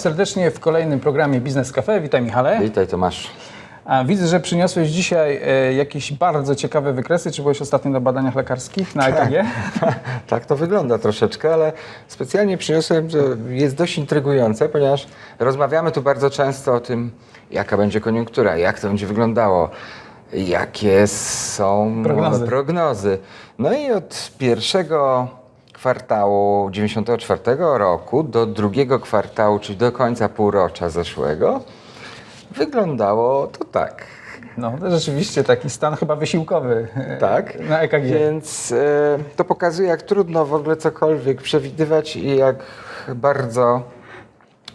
Serdecznie w kolejnym programie Biznes Cafe. Witaj Michale. Witaj Tomasz. A widzę, że przyniosłeś dzisiaj e, jakieś bardzo ciekawe wykresy. Czy byłeś ostatnio na badaniach lekarskich na EKG? tak to wygląda troszeczkę, ale specjalnie przyniosłem, że jest dość intrygujące, ponieważ rozmawiamy tu bardzo często o tym, jaka będzie koniunktura, jak to będzie wyglądało, jakie są Prognozy. prognozy. No i od pierwszego kwartału 94 roku do drugiego kwartału, czyli do końca półrocza zeszłego, wyglądało to tak. No, rzeczywiście taki stan chyba wysiłkowy e, Tak. na EKG. Więc e, to pokazuje, jak trudno w ogóle cokolwiek przewidywać i jak bardzo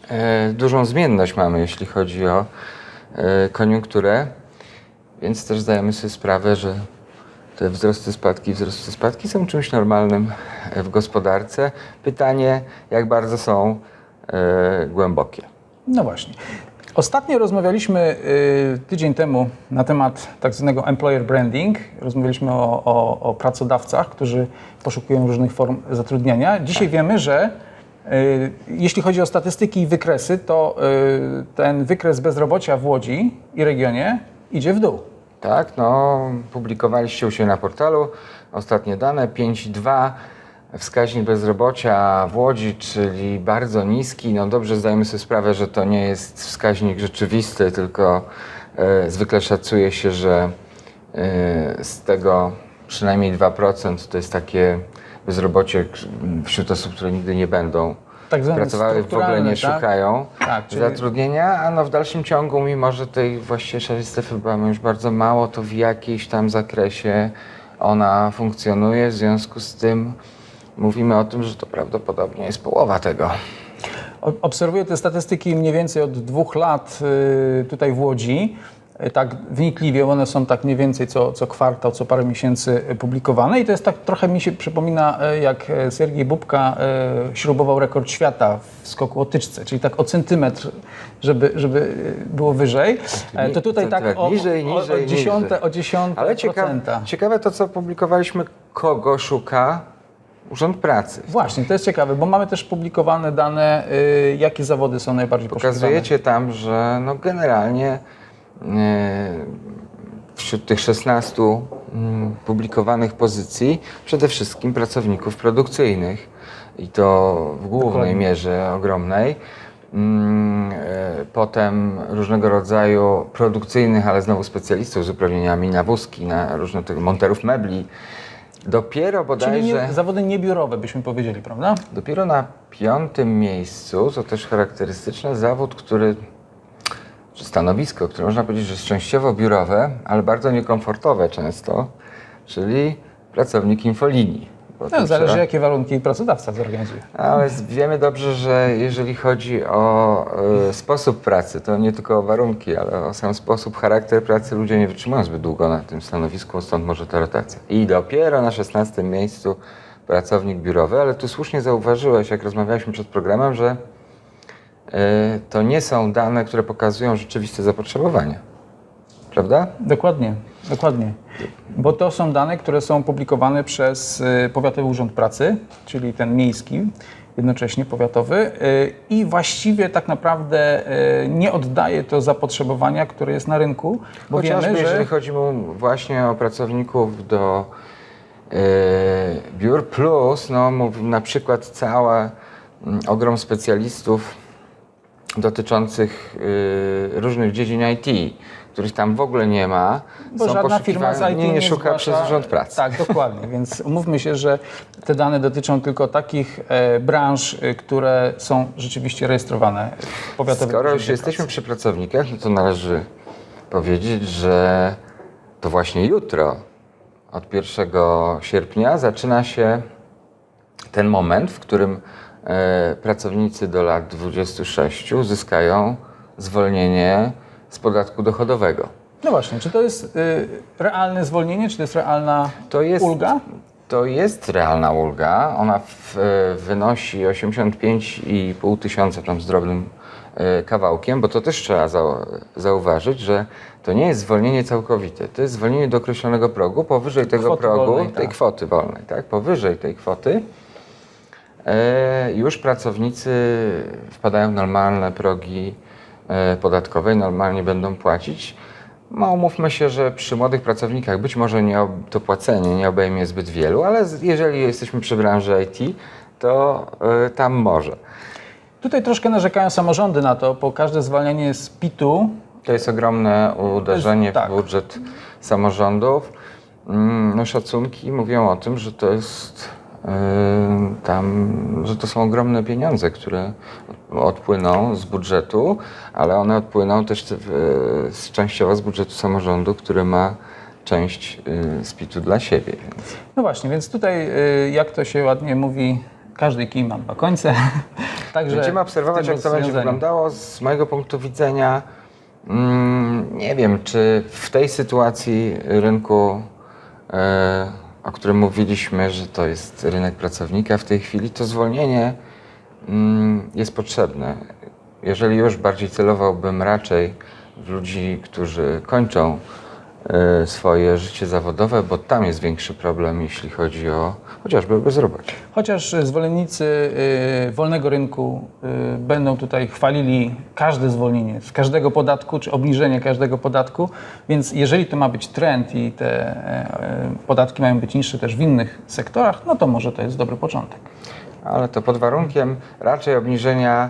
e, dużą zmienność mamy, jeśli chodzi o e, koniunkturę. Więc też zdajemy sobie sprawę, że te wzrosty, spadki, wzrosty, spadki są czymś normalnym e, w gospodarce. Pytanie, jak bardzo są e, głębokie. No właśnie. Ostatnio rozmawialiśmy y, tydzień temu na temat tak zwanego employer branding. Rozmawialiśmy o, o, o pracodawcach, którzy poszukują różnych form zatrudniania. Dzisiaj wiemy, że jeśli chodzi o statystyki i wykresy, to ten wykres bezrobocia w Łodzi i regionie idzie w dół. Tak, no, publikowaliście u siebie na portalu ostatnie dane 5,2 wskaźnik bezrobocia w Łodzi, czyli bardzo niski. No dobrze zdajemy sobie sprawę, że to nie jest wskaźnik rzeczywisty, tylko e, zwykle szacuje się, że e, z tego przynajmniej 2% to jest takie bezrobocie wśród osób, które nigdy nie będą Tak zwane pracowały, w ogóle nie tak? szukają Tak, czyli- zatrudnienia, a no w dalszym ciągu, mimo że tej właściwie szarej strefy mamy już bardzo mało, to w jakiejś tam zakresie ona funkcjonuje, w związku z tym mówimy o tym, że to prawdopodobnie jest połowa tego. Obserwuję te statystyki mniej więcej od dwóch lat y, tutaj w Łodzi. Y, Tak wnikliwie, one są tak mniej więcej co, co kwartał, co parę miesięcy y, publikowane i to jest tak trochę mi się przypomina y, jak Sergiej Bubka śrubował rekord świata w skoku o tyczce, czyli tak o centymetr, żeby, żeby było wyżej. E, To tutaj tak o, niżej, o, o, niżej, dziesiąte, niżej. o dziesiąte Ale ciekawe, ciekawe to, co publikowaliśmy, kogo szuka Urząd Pracy. Właśnie, to jest ciekawe, bo mamy też publikowane dane, jakie zawody są najbardziej poszukiwane. Pokazujecie tam, że no generalnie wśród tych 16 mm, publikowanych pozycji przede wszystkim pracowników produkcyjnych i to w głównej Dokładnie. mierze ogromnej. Mm, e, Potem różnego rodzaju produkcyjnych, ale znowu specjalistów z uprawnieniami na wózki, na różne tych monterów mebli. Dopiero Czyli bodajże... nie, zawody niebiurowe byśmy powiedzieli, prawda? Dopiero na piątym miejscu, co też charakterystyczne, zawód, który, czy stanowisko, które można powiedzieć, że jest częściowo biurowe, ale bardzo niekomfortowe często, czyli pracownik infolinii. No, zależy, jakie warunki pracodawca zorganizuje. Ale wiemy dobrze, że jeżeli chodzi o e, sposób pracy, to nie tylko o warunki, ale o sam sposób, charakter pracy, ludzie nie wytrzymują zbyt długo na tym stanowisku, stąd może ta rotacja. I dopiero na 16 miejscu pracownik biurowy, ale tu słusznie zauważyłeś, jak rozmawialiśmy przed programem, że to nie są dane, które pokazują rzeczywiste zapotrzebowanie. Prawda? Dokładnie, dokładnie. Bo to są dane, które są publikowane przez y, Powiatowy Urząd Pracy, czyli ten miejski, jednocześnie powiatowy y, i właściwie tak naprawdę nie oddaje to zapotrzebowania, które jest na rynku, bo Chociażby wiemy, jeżeli że... chodzi mu właśnie o pracowników do e, biur plus, no na przykład cały ogrom specjalistów dotyczących e, różnych dziedzin IT, których tam w ogóle nie ma, Bo są żadna firma z IT nie, nie szuka zgłasza- przez Urząd Pracy. Tak, dokładnie. Więc umówmy się, że te dane dotyczą tylko takich e, branż, e, które są rzeczywiście rejestrowane w powiatowym Skoro już jesteśmy Pracy. przy pracownikach, no to należy powiedzieć, że to właśnie jutro, od 1 sierpnia, zaczyna się ten moment, w którym pracownicy do lat 26 uzyskają zwolnienie z podatku dochodowego. No właśnie, czy to jest y, realne zwolnienie, czy to jest realna To jest, ulga? To jest realna ulga. Ona w, e, wynosi 85,5 tysiąca tam z drobnym e, kawałkiem, bo to też trzeba zau- zauważyć, że to nie jest zwolnienie całkowite. To jest zwolnienie do określonego progu. Powyżej tego Kwoty progu, wolnej, tej tak. kwoty wolnej, tak? Powyżej tej kwoty e, już pracownicy wpadają w normalne progi e, podatkowe i normalnie będą płacić. No, umówmy się, że przy młodych pracownikach być może nie, to płacenie nie obejmie zbyt wielu, ale jeżeli jesteśmy przy branży IT, to e, tam może. Tutaj troszkę narzekają samorządy na to, bo każde zwalnianie z PIT-u To jest ogromne uderzenie tak. w budżet samorządów. Mm, No, szacunki mówią o tym, że to jest tam, że to są ogromne pieniądze, które odpłyną z budżetu, ale one odpłyną też yy, z, częściowo z budżetu samorządu, który ma część yy, z PIT-u dla siebie. Więc No właśnie, więc tutaj, jak to się ładnie mówi, każdy kij ma dwa końce. Także Będziemy obserwować, jak to będzie wyglądało. Z mojego punktu widzenia, mm, nie wiem, czy w tej sytuacji rynku, e, o którym mówiliśmy, że to jest rynek pracownika w tej chwili, to zwolnienie mm, jest potrzebne. Jeżeli już bardziej celowałbym raczej w ludzi, którzy kończą swoje życie zawodowe, bo tam jest większy problem, jeśli chodzi o chociażby bezrobocie. Chociaż y, zwolennicy y, wolnego rynku będą tutaj chwalili każde zwolnienie z każdego podatku, czy obniżenie każdego podatku, więc jeżeli to ma być trend i te e, e, podatki mają być niższe też w innych sektorach, no to może to jest dobry początek. Ale to pod warunkiem raczej obniżenia,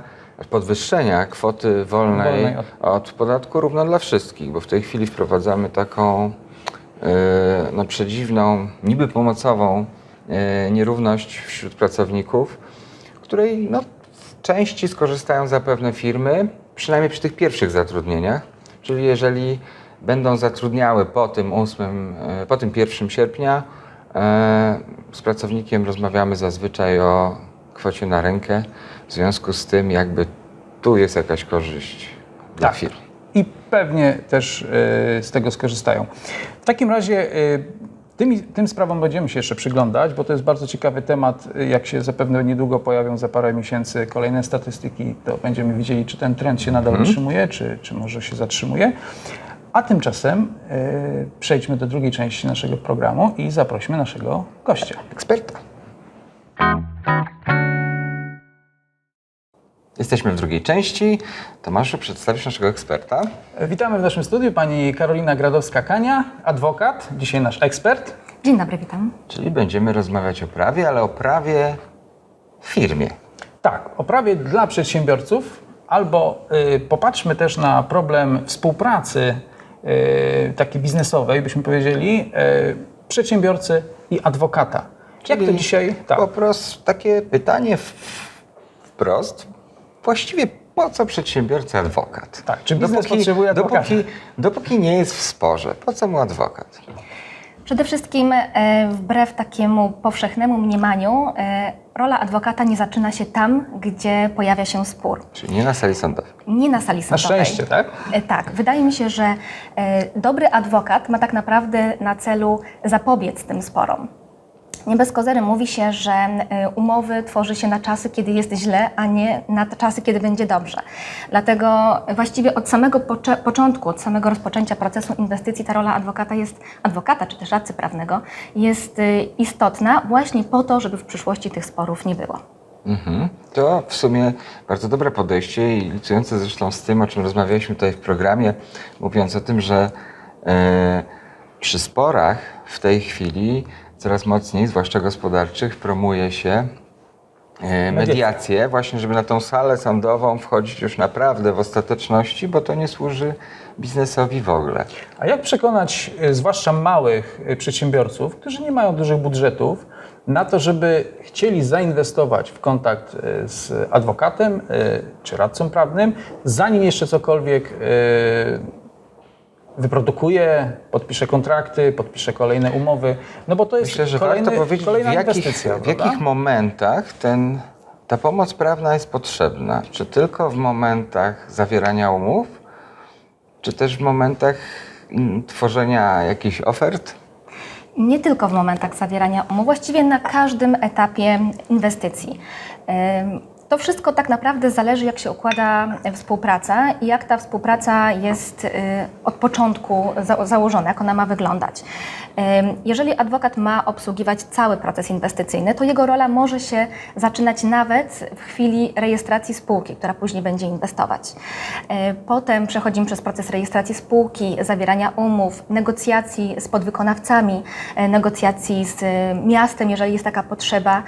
podwyższenia kwoty wolnej, Wolnej od... od- podatku równo dla wszystkich, bo w tej chwili wprowadzamy taką yy, no, przedziwną, niby pomocową yy, nierówność wśród pracowników, której no, w części skorzystają zapewne firmy, przynajmniej przy tych pierwszych zatrudnieniach. Czyli jeżeli będą zatrudniały po tym 8, yy, po tym 1 sierpnia, E, Z pracownikiem rozmawiamy zazwyczaj o kwocie na rękę. W związku z tym, jakby tu jest jakaś korzyść dla Tak. firm. I pewnie też y, z tego skorzystają. W takim razie y, tymi, tym sprawom będziemy się jeszcze przyglądać, bo to jest bardzo ciekawy temat. Jak się zapewne niedługo pojawią za parę miesięcy kolejne statystyki, to będziemy widzieli, czy ten trend się nadal utrzymuje, czy, czy może się zatrzymuje. A tymczasem y, przejdźmy do drugiej części naszego programu i zaprośmy naszego gościa. Eksperta. Jesteśmy w drugiej części. Tomaszu, przedstawisz naszego eksperta. Witamy w naszym studiu pani Karolina Gradowska-Kania, adwokat, dzisiaj nasz ekspert. Dzień dobry, witam. Czyli będziemy rozmawiać o prawie, ale o prawie w firmie. Tak, o prawie dla przedsiębiorców, albo y, popatrzmy też na problem współpracy y, takiej biznesowej, byśmy powiedzieli, y, przedsiębiorcy i adwokata. Jak to Czyli dzisiaj? Tak. Po prostu takie pytanie wprost. Właściwie po co przedsiębiorcy adwokat? Tak, czy biznes potrzebuje adwokata? Dopóki, dopóki nie jest w sporze, po co mu adwokat? Przede wszystkim, e, wbrew takiemu powszechnemu mniemaniu, e, rola adwokata nie zaczyna się tam, gdzie pojawia się spór. Czyli nie na sali sądowej. Nie na sali Na sądowej. szczęście, tak? E, Tak, wydaje mi się, że e, dobry adwokat ma tak naprawdę na celu zapobiec tym sporom. Nie bez kozery mówi się, że e, umowy tworzy się na czasy, kiedy jest źle, a nie na czasy, kiedy będzie dobrze. Dlatego właściwie od samego początku, od samego rozpoczęcia procesu inwestycji ta rola adwokata jest, adwokata czy też radcy prawnego jest e, istotna właśnie po to, żeby w przyszłości tych sporów nie było. Mhm. To w sumie bardzo dobre podejście i licujące zresztą z tym, o czym rozmawialiśmy tutaj w programie, mówiąc o tym, że e, przy sporach w tej chwili coraz mocniej, zwłaszcza gospodarczych, promuje się e, mediację, właśnie żeby na tą salę sądową wchodzić już naprawdę w ostateczności, bo to nie służy biznesowi w ogóle. A jak przekonać y, zwłaszcza małych y, przedsiębiorców, którzy nie mają dużych budżetów, na to, żeby chcieli zainwestować w kontakt z adwokatem czy radcą prawnym, zanim jeszcze cokolwiek wyprodukuje, podpisze kontrakty, podpisze kolejne umowy, no bo to jest Myślę, że kolejny, warto powiedzieć, w kolejna jakich, inwestycja. w prawda? jakich momentach ten, ta pomoc prawna jest potrzebna. Czy tylko w momentach zawierania umów, czy też w momentach mm, tworzenia jakichś ofert? Nie tylko w momentach zawierania umów, właściwie na każdym etapie inwestycji. To wszystko tak naprawdę zależy, jak się układa współpraca i jak ta współpraca jest y, od początku za założona, jak ona ma wyglądać. Jeżeli adwokat ma obsługiwać cały proces inwestycyjny, to jego rola może się zaczynać nawet w chwili rejestracji spółki, która później będzie inwestować. Y, Potem przechodzimy przez proces rejestracji spółki, zawierania umów, negocjacji z podwykonawcami, y, negocjacji z miastem, jeżeli jest taka potrzeba,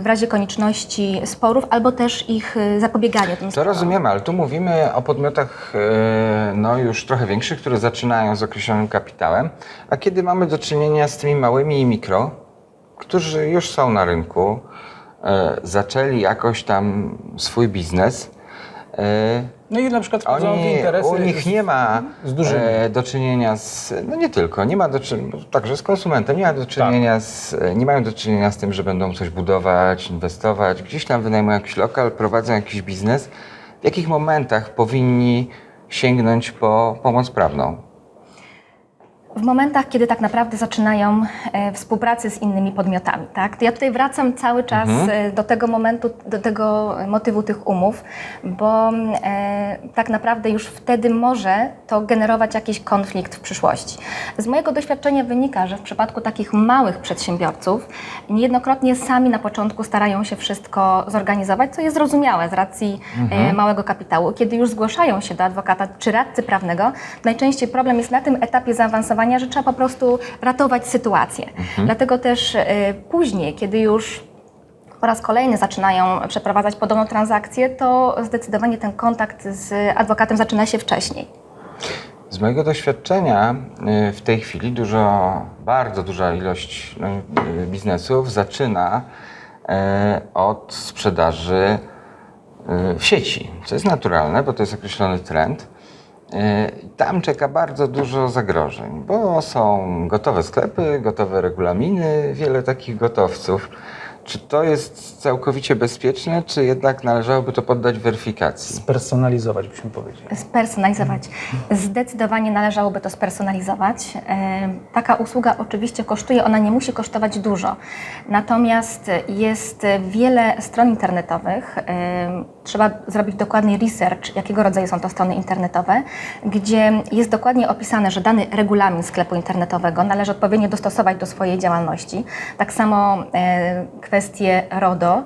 w razie konieczności sporów albo też ich y, zapobiegania tym To sporom. rozumiemy, ale tu mówimy o podmiotach e, no, już trochę większych, które zaczynają z określonym kapitałem, a kiedy mamy do czynienia z tymi małymi i mikro, którzy już są na rynku, e, zaczęli jakoś tam swój biznes, No i na przykład wchodzą w oni, interesy u nich nie ma z dużymi. e, do czynienia z, no nie tylko, nie ma do czynienia, także z konsumentem, nie ma do czynienia Tak. z, e, nie mają do czynienia z tym, że będą coś budować, inwestować, gdzieś tam wynajmują jakiś lokal, prowadzą jakiś biznes. W jakich momentach powinni sięgnąć po pomoc prawną? W momentach, kiedy tak naprawdę zaczynają e, współpracę z innymi podmiotami, tak? Ja tutaj wracam cały czas e, do tego momentu, do tego motywu tych umów, bo e, tak naprawdę już wtedy może to generować jakiś konflikt w przyszłości. Z mojego doświadczenia wynika, że w przypadku takich małych przedsiębiorców niejednokrotnie sami na początku starają się wszystko zorganizować, co jest zrozumiałe z racji e, małego kapitału. Kiedy już zgłaszają się do adwokata czy radcy prawnego, najczęściej problem jest na tym etapie zaawansowania, że trzeba po prostu ratować sytuację. Dlatego też e, później, kiedy już po raz kolejny zaczynają przeprowadzać podobną transakcję, to zdecydowanie ten kontakt z adwokatem zaczyna się wcześniej. Z mojego doświadczenia y, w tej chwili dużo, bardzo duża ilość no, y, biznesów zaczyna y, od sprzedaży y, w sieci, co jest naturalne, bo to jest określony trend. Y, Tam czeka bardzo dużo zagrożeń, bo są gotowe sklepy, gotowe regulaminy, wiele takich gotowców. Czy to jest całkowicie bezpieczne, czy jednak należałoby to poddać weryfikacji? Spersonalizować, byśmy powiedzieli. Spersonalizować. Zdecydowanie należałoby to spersonalizować. E, Taka usługa oczywiście kosztuje, ona nie musi kosztować dużo. Natomiast jest wiele stron internetowych. Trzeba zrobić dokładny research, jakiego rodzaju są to strony internetowe, gdzie jest dokładnie opisane, że dany regulamin sklepu internetowego należy odpowiednio dostosować do swojej działalności. Tak samo e, kwestie RODO.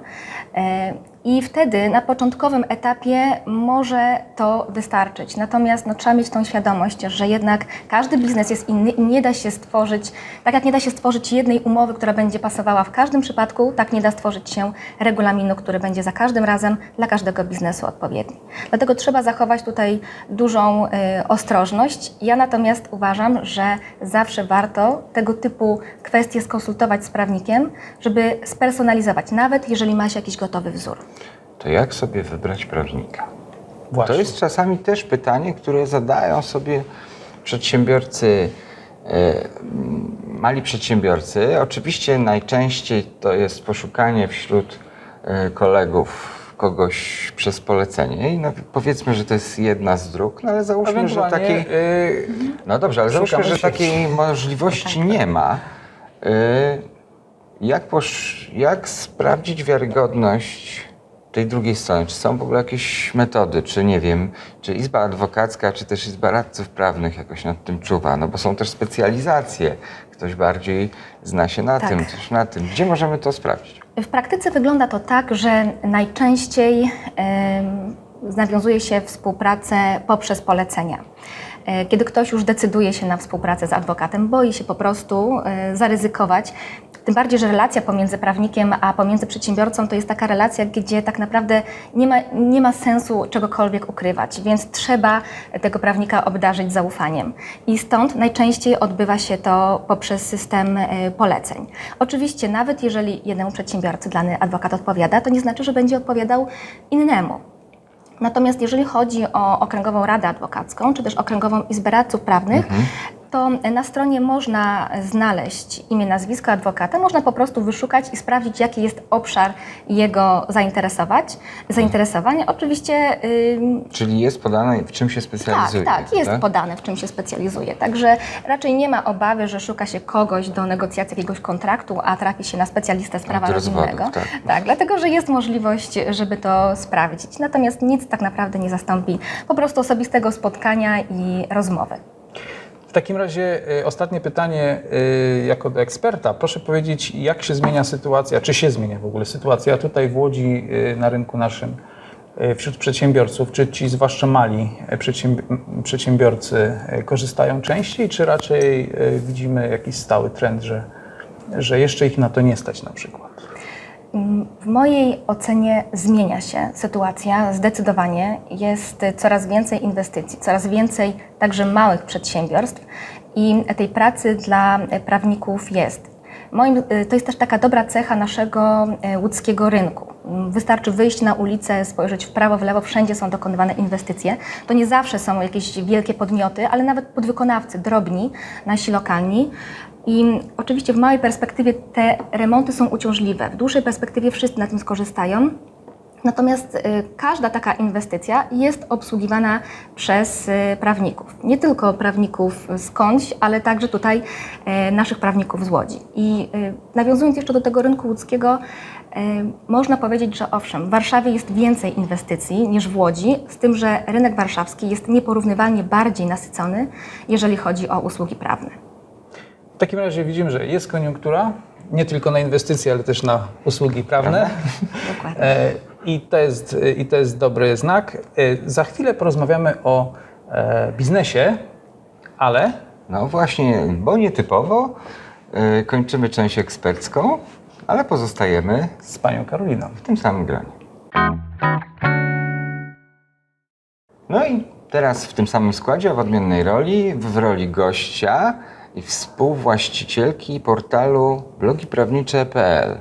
E, i wtedy na początkowym etapie może to wystarczyć. Natomiast no, trzeba mieć tą świadomość, że jednak każdy biznes jest inny i nie da się stworzyć, tak jak nie da się stworzyć jednej umowy, która będzie pasowała w każdym przypadku, tak nie da stworzyć się regulaminu, który będzie za każdym razem dla każdego biznesu odpowiedni. Dlatego trzeba zachować tutaj dużą y, ostrożność. Ja natomiast uważam, że zawsze warto tego typu kwestie skonsultować z prawnikiem, żeby spersonalizować, nawet jeżeli ma się jakiś gotowy wzór. To jak sobie wybrać prawnika? Właśnie. To jest czasami też pytanie, które zadają sobie przedsiębiorcy, e, mali przedsiębiorcy. Oczywiście najczęściej to jest poszukanie wśród e, kolegów kogoś przez polecenie i no, powiedzmy, że to jest jedna z dróg, no ale załóżmy, że takiej... y, No dobrze, ale załóżmy, że takiej możliwości nie ma. Y, Jak, posz, jak sprawdzić wiarygodność tej drugiej strony? Czy są w ogóle jakieś metody, czy nie wiem, czy Izba Adwokacka, czy też Izba Radców Prawnych jakoś nad tym czuwa? No bo są też specjalizacje. Ktoś bardziej zna się na Tak. tym, też na tym. Gdzie możemy to sprawdzić? W praktyce wygląda to tak, że najczęściej em, nawiązuje się współpracę poprzez polecenia. E, Kiedy ktoś już decyduje się na współpracę z adwokatem, boi się po prostu e, zaryzykować. Tym bardziej, że relacja pomiędzy prawnikiem a pomiędzy przedsiębiorcą to jest taka relacja, gdzie tak naprawdę nie ma, nie ma sensu czegokolwiek ukrywać, więc trzeba tego prawnika obdarzyć zaufaniem. I stąd najczęściej odbywa się to poprzez system e, poleceń. Oczywiście, nawet jeżeli jednemu przedsiębiorcy dany adwokat odpowiada, to nie znaczy, że będzie odpowiadał innemu. Natomiast jeżeli chodzi o Okręgową Radę Adwokacką, czy też Okręgową Izbę Radców Prawnych, to na stronie można znaleźć imię, nazwisko adwokata, można po prostu wyszukać i sprawdzić, jaki jest obszar jego zainteresować, zainteresowania. Oczywiście Czyli jest podane, w czym się tak, specjalizuje. tak, jest podane, w czym się specjalizuje. Także raczej nie ma obawy, że szuka się kogoś do negocjacji jakiegoś kontraktu, a trafi się na specjalistę z prawa rodzinnego. tak. tak, dlatego że jest możliwość, żeby to sprawdzić. Natomiast nic tak naprawdę nie zastąpi po prostu osobistego spotkania i rozmowy. W takim razie y, ostatnie pytanie y, jako do eksperta. Proszę powiedzieć, jak się zmienia sytuacja, czy się zmienia w ogóle sytuacja tutaj w Łodzi y, na rynku naszym wśród przedsiębiorców? Czy ci zwłaszcza mali przedsiębiorcy korzystają częściej, czy raczej widzimy jakiś stały trend, że, że jeszcze ich na to nie stać na przykład? W mojej ocenie zmienia się sytuacja zdecydowanie. Jest coraz więcej inwestycji, coraz więcej także małych przedsiębiorstw i tej pracy dla prawników jest. Moim, to jest też taka dobra cecha naszego e, łódzkiego rynku. Wystarczy wyjść na ulicę, spojrzeć w prawo, w lewo, wszędzie są dokonywane inwestycje. To nie zawsze są jakieś wielkie podmioty, ale nawet podwykonawcy, drobni, nasi lokalni. I oczywiście w małej perspektywie te remonty są uciążliwe. W dłuższej perspektywie wszyscy na tym skorzystają. Natomiast y, każda taka inwestycja jest obsługiwana przez y, prawników. Nie tylko prawników skądś, ale także tutaj y, naszych prawników z Łodzi. I nawiązując jeszcze do tego rynku łódzkiego, można powiedzieć, że owszem, w Warszawie jest więcej inwestycji niż w Łodzi, z tym, że rynek warszawski jest nieporównywalnie bardziej nasycony, jeżeli chodzi o usługi prawne. Takim razie widzimy, że jest koniunktura, nie tylko na inwestycje, ale też na usługi prawne. Dokładnie. E, I to, jest, I to jest dobry znak. E, Za chwilę porozmawiamy o e, biznesie, ale No właśnie, bo nietypowo y, kończymy część ekspercką, ale pozostajemy z panią Karoliną. w tym samym gronie. No i teraz w tym samym składzie, w odmiennej roli, w roli gościa i współwłaścicielki portalu blogiprawnicze.pl.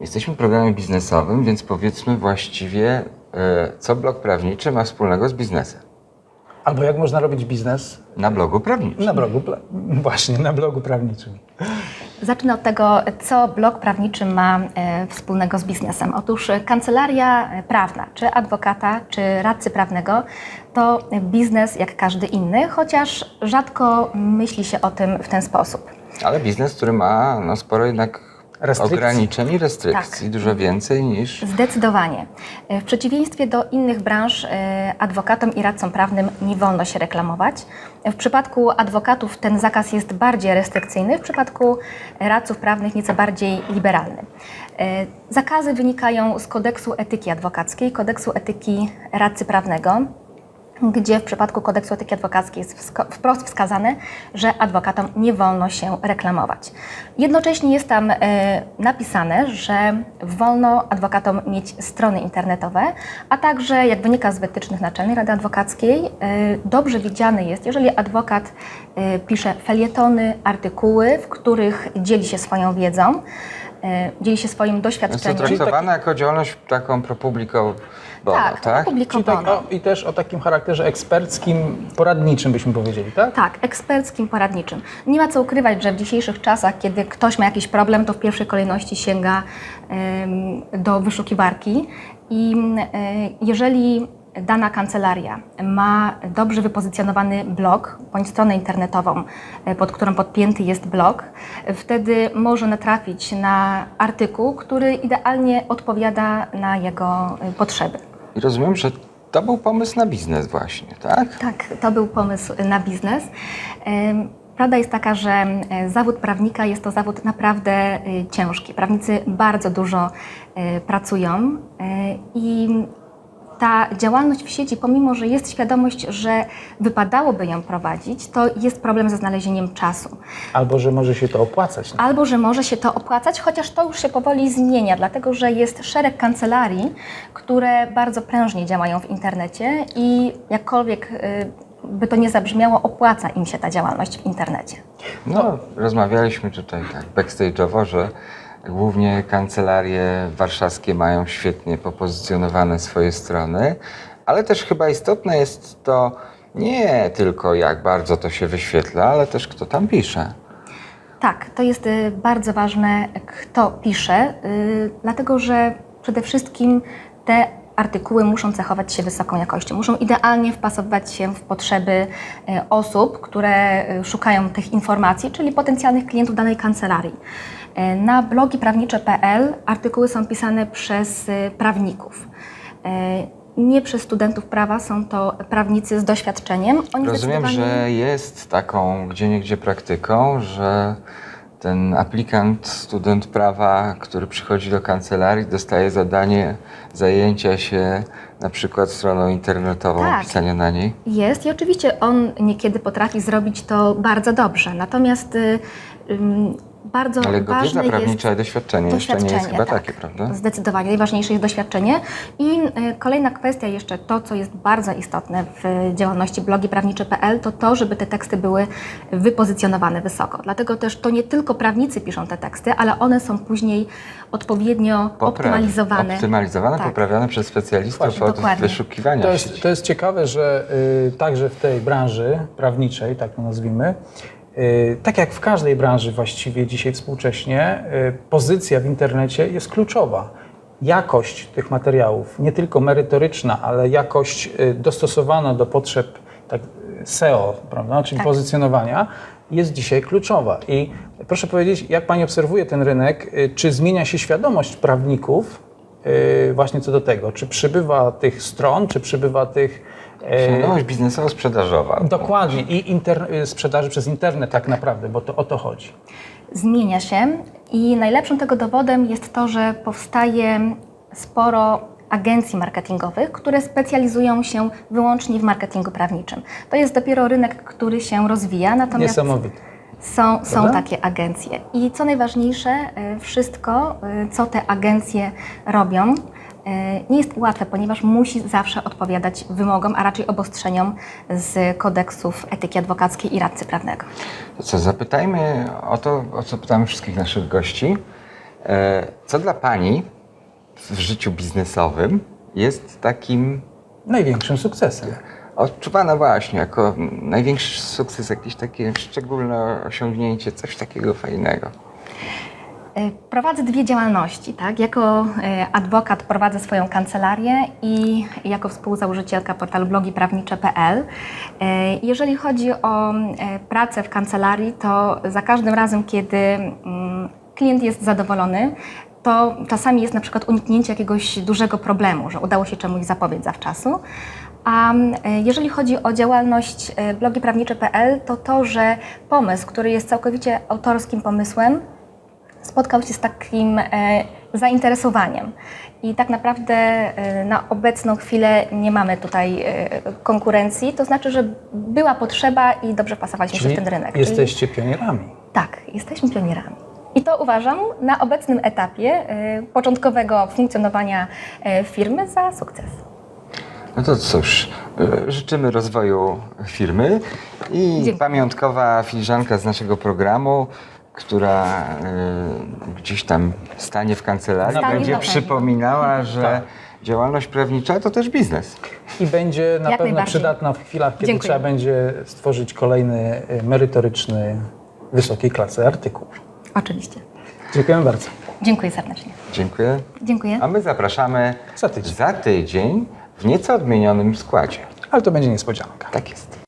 Jesteśmy w programie biznesowym, więc powiedzmy właściwie, y, co blog prawniczy ma wspólnego z biznesem. Albo jak można robić biznes Na blogu prawniczym. na blogu, właśnie na blogu prawniczym. Zacznę od tego, co blog prawniczy ma e, wspólnego z biznesem. Otóż kancelaria prawna, czy adwokata, czy radcy prawnego, to biznes jak każdy inny, chociaż rzadko myśli się o tym w ten sposób. Ale biznes, który ma no, sporo jednak Restrykcji. ograniczeń i restrykcji, Tak. dużo więcej niż. Zdecydowanie. W przeciwieństwie do innych branż, e, adwokatom i radcom prawnym nie wolno się reklamować. W przypadku adwokatów ten zakaz jest bardziej restrykcyjny, w przypadku radców prawnych nieco bardziej liberalny. E, Zakazy wynikają z kodeksu etyki adwokackiej, kodeksu etyki radcy prawnego gdzie w przypadku kodeksu etyki adwokackiej jest wprost wskazane, że adwokatom nie wolno się reklamować. Jednocześnie jest tam e, napisane, że wolno adwokatom mieć strony internetowe, a także, jak wynika z wytycznych Naczelnej Rady Adwokackiej, e, dobrze widziane jest, jeżeli adwokat e, pisze felietony, artykuły, w których dzieli się swoją wiedzą, dzieli się swoim Jest to doświadczeniem. traktowane jako działalność taką pro publico bono, Tak, tak? tak, bono. o, I też o takim charakterze eksperckim, poradniczym byśmy powiedzieli, tak? Tak, eksperckim, poradniczym. Nie ma co ukrywać, że w dzisiejszych czasach, kiedy ktoś ma jakiś problem, to w pierwszej kolejności sięga do wyszukiwarki i e, jeżeli dana kancelaria ma dobrze wypozycjonowany blog bądź stronę internetową, e, pod którą podpięty jest blog, wtedy może natrafić na artykuł, który idealnie odpowiada na jego e, potrzeby. I rozumiem, że to był pomysł na biznes właśnie, tak? Tak, to był pomysł na biznes. Prawda jest taka, że e, zawód prawnika jest to zawód naprawdę ciężki. Prawnicy bardzo dużo pracują i ta działalność w sieci, pomimo że jest świadomość, że wypadałoby ją prowadzić, to jest problem ze znalezieniem czasu. Albo że może się to opłacać. Albo że może się to opłacać, chociaż to już się powoli zmienia, dlatego że jest szereg kancelarii, które bardzo prężnie działają w internecie i jakkolwiek y, by to nie zabrzmiało, opłaca im się ta działalność w internecie. No, rozmawialiśmy tutaj tak backstage'owo, że głównie kancelarie warszawskie mają świetnie popozycjonowane swoje strony, ale też chyba istotne jest to, nie tylko jak bardzo to się wyświetla, ale też kto tam pisze. Tak, to jest y, bardzo ważne, kto pisze, y, dlatego że przede wszystkim te artykuły muszą cechować się wysoką jakością, muszą idealnie wpasowywać się w potrzeby y, osób, które y, szukają tych informacji, czyli potencjalnych klientów danej kancelarii. Y, Na blogi prawnicze.pl artykuły są pisane przez prawników. Nie przez studentów prawa, są to prawnicy z doświadczeniem. Oni Rozumiem, zdecydowanie- że jest taką gdzieniegdzie praktyką, że ten aplikant, student prawa, który przychodzi do kancelarii, dostaje zadanie zajęcia się na przykład stroną internetową, Tak. pisania na niej. Jest i oczywiście on niekiedy potrafi zrobić to bardzo dobrze. Natomiast y, bardzo Ale go ważne wiedza prawnicza i jest doświadczenie jeszcze nie jest doświadczenie, chyba tak. takie, prawda? Zdecydowanie najważniejsze jest doświadczenie. I y, kolejna kwestia jeszcze to, co jest bardzo istotne w działalności blogi prawnicze.pl, to to, żeby te teksty były wypozycjonowane wysoko. Dlatego też to nie tylko prawnicy piszą te teksty, ale one są później odpowiednio Popra- optymalizowane. Optymalizowane, Tak. poprawiane przez specjalistów Właśnie, od dokładnie. wyszukiwania. To jest, to jest ciekawe, że y, także w tej branży prawniczej, tak to nazwijmy, tak jak w każdej branży właściwie dzisiaj współcześnie, y, pozycja w internecie jest kluczowa. Jakość tych materiałów, nie tylko merytoryczna, ale jakość y, dostosowana do potrzeb tak, y, SEO, prawda, czyli Tak. pozycjonowania, jest dzisiaj kluczowa. I proszę powiedzieć, jak Pani obserwuje ten rynek, y, czy zmienia się świadomość prawników y, właśnie co do tego? Czy przybywa tych stron, czy przybywa tych. Świadomość biznesowo-sprzedażowa. Dokładnie, i inter, y, sprzedaży przez internet tak naprawdę, bo to o to chodzi. zmienia się i najlepszym tego dowodem jest to, że powstaje sporo agencji marketingowych, które specjalizują się wyłącznie w marketingu prawniczym. To jest dopiero rynek, który się rozwija, natomiast Niesamowite. są, są takie agencje. I co najważniejsze, y, wszystko, y, co te agencje robią, nie jest łatwe, ponieważ musi zawsze odpowiadać wymogom, a raczej obostrzeniom z kodeksów etyki adwokackiej i radcy prawnego. To co, zapytajmy o to, o co pytamy wszystkich naszych gości. E, Co dla Pani w życiu biznesowym jest takim Największym sukcesem. odczuwane właśnie jako największy sukces, jakieś takie szczególne osiągnięcie, coś takiego fajnego? E, Prowadzę dwie działalności, tak? Jako e, adwokat prowadzę swoją kancelarię i jako współzałożycielka portalu blogiprawnicze.pl. E, Jeżeli chodzi o pracę w kancelarii, to za każdym razem, kiedy mm, klient jest zadowolony, to czasami jest na przykład uniknięcie jakiegoś dużego problemu, że udało się czemuś zapobiec zawczasu. A jeżeli chodzi o działalność blogiprawnicze.pl, to to, że pomysł, który jest całkowicie autorskim pomysłem, spotkał się z takim e, zainteresowaniem. I tak naprawdę e, na obecną chwilę nie mamy tutaj e, konkurencji, to znaczy, że była potrzeba i dobrze pasowaliśmy się Czyli w ten rynek. Czyli- jesteście pionierami. tak, jesteśmy pionierami. I to uważam na obecnym etapie początkowego funkcjonowania firmy za sukces. No to cóż, życzymy rozwoju firmy i Dziękuję. pamiątkowa filiżanka z naszego programu, która y, gdzieś tam stanie w kancelarii, Stanie będzie na pewno. przypominała, że Tak. działalność prawnicza to też biznes. I będzie na Jak pewno najbardziej. przydatna w chwilach, kiedy Dziękuję. trzeba będzie stworzyć kolejny y, merytoryczny, wysokiej klasy artykuł. Oczywiście. Dziękujemy bardzo. Dziękuję serdecznie. Dziękuję. Dziękuję. A my zapraszamy Za tydzień. za tydzień w nieco odmienionym składzie. Ale to będzie niespodzianka. Tak jest.